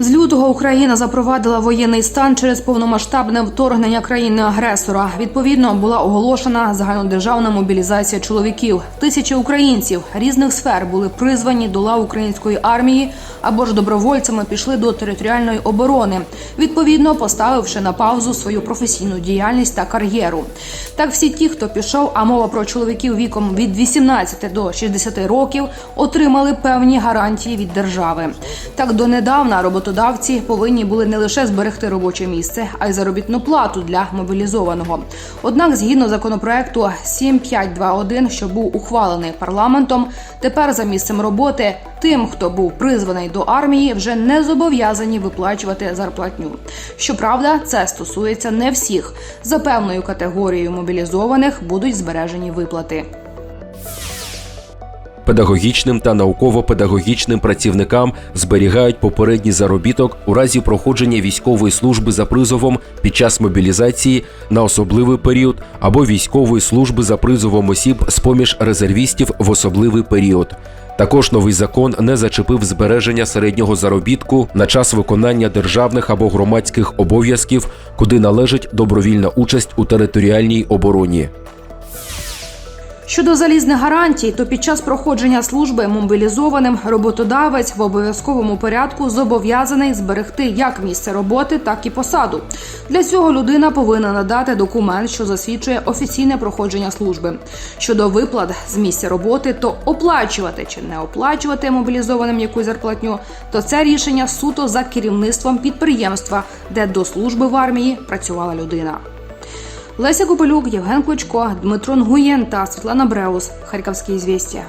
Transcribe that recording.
З лютого Україна запровадила воєнний стан через повномасштабне вторгнення країни-агресора. Відповідно, була оголошена загальнодержавна мобілізація чоловіків. Тисячі українців різних сфер були призвані до лав української армії або ж добровольцями пішли до територіальної оборони, відповідно поставивши на паузу свою професійну діяльність та кар'єру. Так, всі ті, хто пішов, а мова про чоловіків віком від 18 до 60 років, отримали певні гарантії від держави. Так донедавна роботодавці повинні були не лише зберегти робоче місце, а й заробітну плату для мобілізованого. Однак, згідно законопроекту 7521, що був ухвалений парламентом, тепер за місцем роботи тим, хто був призваний до армії, вже не зобов'язані виплачувати зарплатню. Щоправда, це стосується не всіх. За певною категорією мобілізованих будуть збережені виплати. Педагогічним та науково-педагогічним працівникам зберігають попередній заробіток у разі проходження військової служби за призовом під час мобілізації на особливий період або військової служби за призовом осіб з поміж резервістів в особливий період. Також новий закон не зачепив збереження середнього заробітку на час виконання державних або громадських обов'язків, куди належить добровільна участь у територіальній обороні. Щодо залізних гарантій, то під час проходження служби мобілізованим роботодавець в обов'язковому порядку зобов'язаний зберегти як місце роботи, так і посаду. Для цього людина повинна надати документ, що засвідчує офіційне проходження служби. Щодо виплат з місця роботи, то оплачувати чи не оплачувати мобілізованим якусь зарплатню, то це рішення суто за керівництвом підприємства, де до служби в армії працювала людина. Леся Копелюк, Євген Клочко, Дмитро Нгуєн та Світлана Бреус. Харківські звістя.